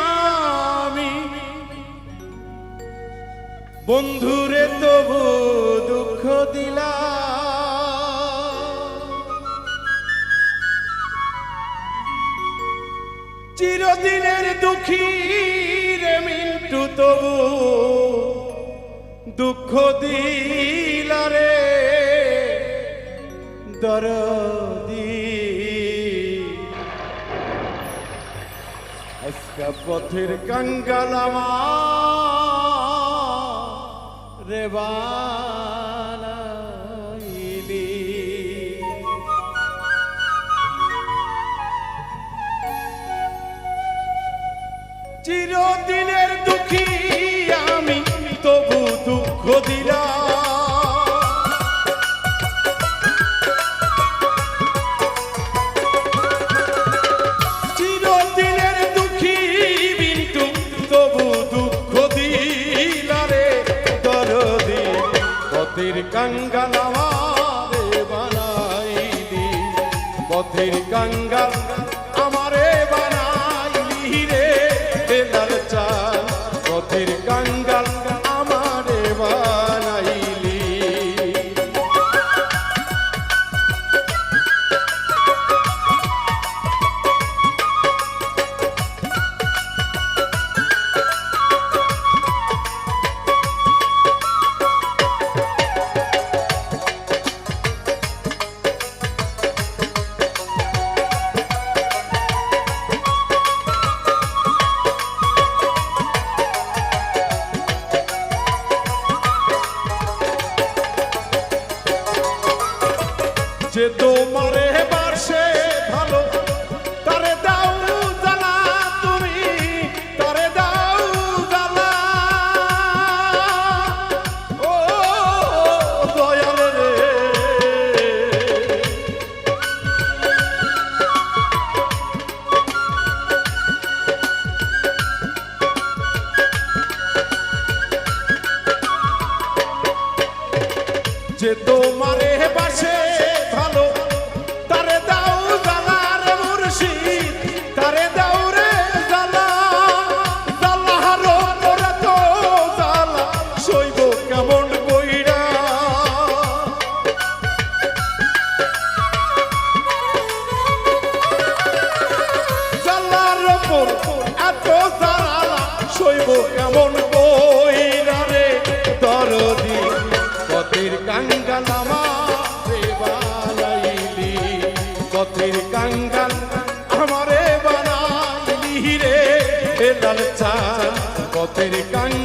আমি। বন্ধুরে তবু দুঃখ দিলা। চিরদিনের দুঃখী রে মিন্টু তবু দুঃখ দিলারে দরদী একা পথের কঙ্গালামা রেবানাইলি চিরদিনের I'm gonna. যে তোমারে বাসে ভালো, তারে দাও জানা তুমি, তারে দাও জানা ও দয়াল রে। যে তোমারে বাসে স্বপ্নের কাঙ্গাল আমারে বানাইলি রে লাল চাঁদ পথের কাঙ্গাল।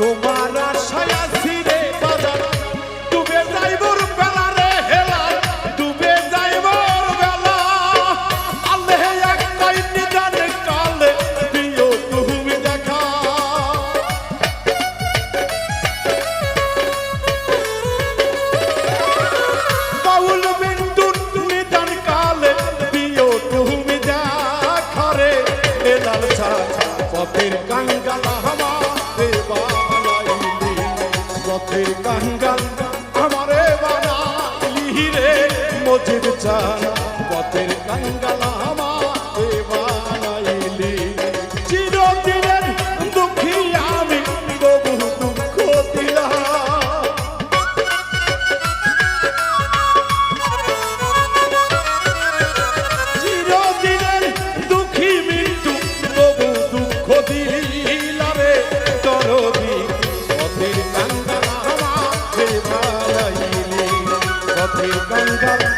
Toma. পথে কাঙ্গাল আমারে বানালি লিহিরে মজিদ চা পথের কাঙ্গালা। Welcome.